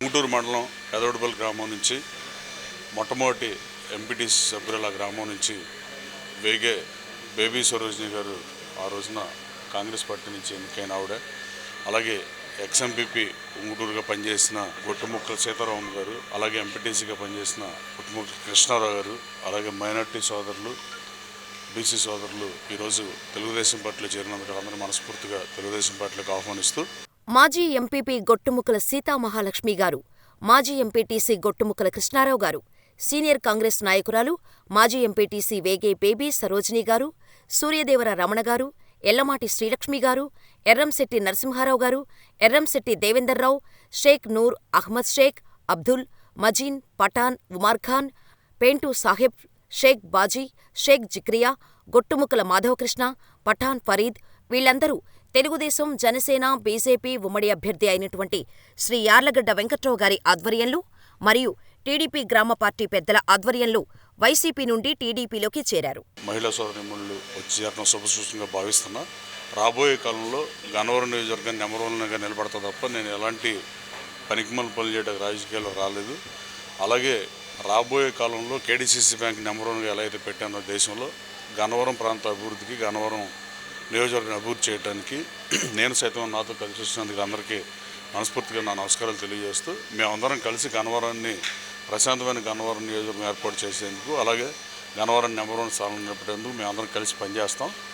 గుంటూరు మండలం పెదవడిపల్లి గ్రామం నుంచి మొట్టమొదటి ఎంపీటీసీ సభ్యుల గ్రామం నుంచి వేగే బేబీ సరోజిని గారు ఆ రోజున కాంగ్రెస్ పార్టీ నుంచి ఎన్నికైన ఆవిడ. అలాగే ఎక్స్ఎంపీపీ ఉంగుటూరుగా పనిచేసిన గొట్టుముక్కల సీతారామన్ గారు అలాగే ఎంపీటీసీగా పనిచేసిన గొట్టుముక్కల కృష్ణారావు గారు అలాగే మైనార్టీ సోదరులు బీసీ సోదరులు ఈరోజు తెలుగుదేశం పార్టీలో చేరినందుకు అందరూ మనస్ఫూర్తిగా తెలుగుదేశం పార్టీలకు ఆహ్వానిస్తూ మాజీ ఎంపీపీ గొట్టుముక్కల సీతామహాలక్ష్మి గారు, మాజీ ఎంపీటీసీ గొట్టుముక్కల కృష్ణారావు గారు, సీనియర్ కాంగ్రెస్ నాయకురాలు, మాజీ ఎంపీటీసీ వేగే బేబీ సరోజిని గారు, సూర్యదేవర రమణ గారు, ఎల్లమాటి శ్రీలక్ష్మి గారు, ఎర్రంశెట్టి నరసింహారావు గారు, ఎర్రంశెట్టి దేవేందర్రావు, షేక్ నూర్ అహ్మద్ షేక్, అబ్దుల్, మజీన్, పఠాన్, ఉమార్ఖాన్, పేంటూ సాహెబ్, షేక్ బాజీ, షేక్ జిక్రియా, గొట్టుముక్కల మాధవకృష్ణ, పఠాన్ ఫరీద్ వీళ్ళందరూ తెలుగుదేశం, జనసేన, బీజేపీ ఉమ్మడి అభ్యర్థి అయినటువంటి శ్రీ యార్లగడ్డ వెంకట్రావు గారి ఆధ్వర్యంలో మరియు టీడీపీ గ్రామ పార్టీ పెద్దల ఆధ్వర్యంలో వైసీపీ నుండి టీడీపీలోకి చేరారు. మహిళా సోదరిమణులు వచ్చి చేరడం శుభసూచనగా భావిస్తున్నా రాబోయే కాలంలో గన్నవరం నియోజకవర్గం నెంబర్ వన్గా నిలబడతా తప్ప నేను ఎలాంటి పనికిమల పనులు చేయడానికి రాజకీయాల్లో రాలేదు అలాగే రాబోయే కాలంలో కేడీసీసీ బ్యాంక్ నెంబర్ వన్గా ఎలా అయితే పెట్టానో దేశంలో గన్నవరం ప్రాంత అభివృద్ధికి గన్నవరం నియోజకవర్గం అభివృద్ధి చేయడానికి నేను సైతం నాతో కలిసి వచ్చినందుకు అందరికీ మనస్ఫూర్తిగా నా నమస్కారాలు తెలియజేస్తూ మేమందరం కలిసి గన్నవరాన్ని ప్రశాంతమైన గన్నవరం నియోజకవర్గం ఏర్పాటు చేసేందుకు అలాగే గన్నవరం నెంబర్ వన్ స్థానం నిలబెట్టేందుకు మేమందరం కలిసి పనిచేస్తాం.